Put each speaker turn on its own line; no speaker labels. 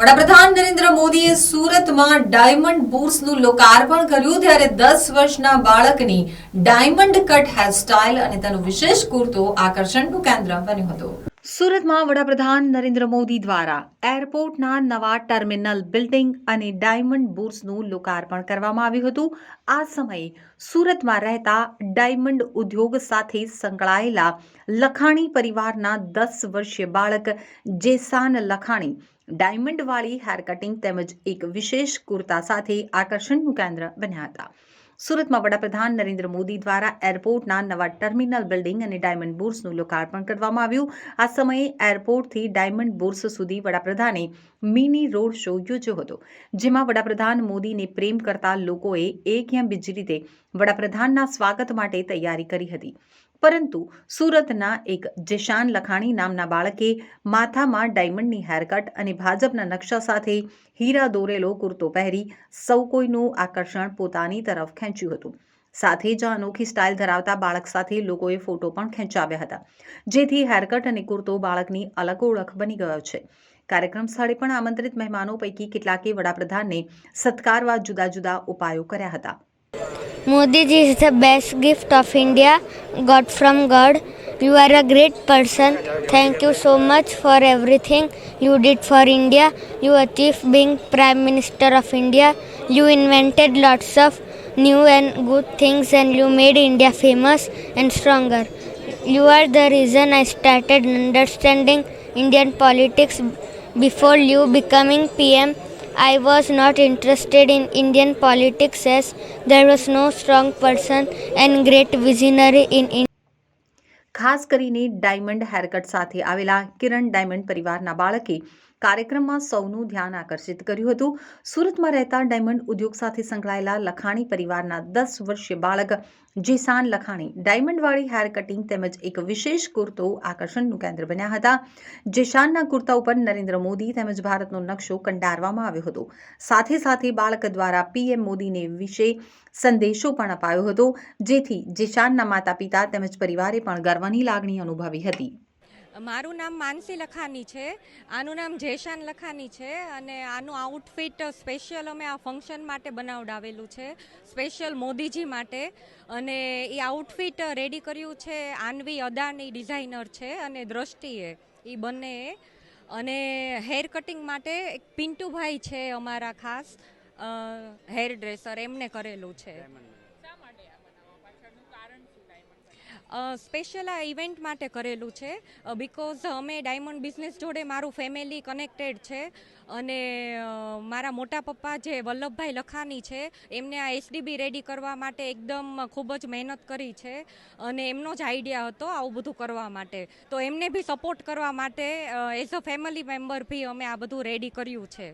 વડાપ્રધાન નરેન્દ્ર મોદીએ સુરતમાં ડાયમંડ બુર્સનું લોકાર્પણ કર્યું ત્યારે દસ વર્ષના બાળકની ડાયમંડ કટ હેરસ્ટાઇલ અને તેનો વિશેષ કુર્તો આકર્ષણનું કેન્દ્ર બન્યું હતું. સુરતમાં વડાપ્રધાન નરેન્દ્ર મોદી દ્વારા એરપોર્ટના નવા ટર્મિનલ બિલ્ડિંગ અને ડાયમંડ બુર્સનું લોકાર્પણ કરવામાં આવ્યું હતું. આ સમયે સુરતમાં રહેતા ડાયમંડ ઉદ્યોગ સાથે સંકળાયેલા લખાણી પરિવારના દસ વર્ષીય બાળક જેસાન લખાણી ડાયમંડવાળી હેર કટિંગ તેમજ એક વિશેષ કુર્તા સાથે આકર્ષણનું કેન્દ્ર બન્યા હતા. સુરતમાં વડાપ્રધાન નરેન્દ્ર મોદી દ્વારા એરપોર્ટના નવા ટર્મિનલ બિલ્ડિંગ અને ડાયમંડ બુર્સનું લોકાર્પણ કરવામાં આવ્યું. આ સમયે એરપોર્ટથી ડાયમંડ બુર્સ સુધી વડાપ્રધાને મિની રોડ શો યોજ્યો હતો, જેમાં વડાપ્રધાન મોદીને પ્રેમ કરતા લોકોએ એક યા બીજી રીતે વડાપ્રધાનના સ્વાગત માટે તૈયારી કરી હતી. પરંતુ સુરતના એક જેશાન લખાણી નામના બાળકે માથામાં ડાયમંડની હેરકટ અને ભાજપના નકશા સાથે હીરા દોરેલો કુર્તો પહેરી સૌ કોઈનું આકર્ષણ પોતાની તરફ ખેંચ્યું હતું. સાથે જ અનોખી સ્ટાઇલ ધરાવતા બાળક સાથે લોકોએ ફોટો પણ ખેંચાવ્યા હતા, જેથી હેરકટ અને કુર્તો બાળકની અલગ ઓળખ બની ગયો છે. કાર્યક્રમ સ્થળે પણ આમંત્રિત મહેમાનો પૈકી કેટલાકે વડાપ્રધાનને સત્કારવા જુદા જુદા ઉપાયો કર્યા હતા.
Modi ji is the best gift of India, got from God. You are a great person. Thank you so much for everything you did for India. You achieved being Prime Minister of India. You invented lots of new and good things and you made India famous and stronger. You are the reason I started understanding Indian politics before you becoming PM. I was not interested in Indian politics as there was no strong person and great visionary in India.
ખાસ કરીને diamond haircut સાથે આવેલા કિરણ diamond પરિવારના બાળકે કાર્યક્રમમાં સૌનું ધ્યાન આકર્ષિત કર્યું હતું. સુરતમાં રહેતા ડાયમંડ ઉદ્યોગ સાથે સંકળાયેલા લખાણી પરિવારના દસ વર્ષીય બાળક જેસાન લખાણી ડાયમંડવાળી હેર કટિંગ તેમજ એક વિશેષ કુર્તો આકર્ષણનું કેન્દ્ર બન્યા હતા. જેશાનના કુર્તા ઉપર નરેન્દ્ર મોદી તેમજ ભારતનો નકશો કંડારવામાં આવ્યો હતો. સાથે સાથે બાળક દ્વારા પીએમ મોદીને વિશે સંદેશો પણ અપાયો હતો. જેથી જેશાનના માતા પિતા તેમજ પરિવારે પણ ગર્વની લાગણી અનુભવી હતી.
મારું નામ માનસી લખાની છે. આનું નામ જેશાન લખાની છે અને આનું આઉટફિટ સ્પેશિયલ અમે આ ફંક્શન માટે બનાવડાવેલું છે. સ્પેશિયલ મોદીજી માટે. અને એ આઉટફિટ રેડી કર્યું છે આનવી અદાની ડિઝાઇનર છે અને દ્રષ્ટિએ એ બંને. અને હેર કટિંગ માટે એક પિન્ટુભાઈ છે અમારા ખાસ હેર ડ્રેસર એમને કરેલું છે. સ્પેશિયલ આ ઇવેન્ટ માટે કરેલું છે બિકોઝ અમે ડાયમંડ બિઝનેસ જોડે મારું ફેમિલી કનેક્ટેડ છે, અને મારા મોટા પપ્પા જે વલ્લભભાઈ લખાની છે, એમને આ એસડીબી રેડી કરવા માટે એકદમ ખૂબ જ મહેનત કરી છે, અને એમનો જ આઈડિયા હતો આવું બધું કરવા માટે. તો એમને બી સપોર્ટ કરવા માટે એઝ અ ફેમિલી મેમ્બર બી અમે આ બધું રેડી કર્યું છે.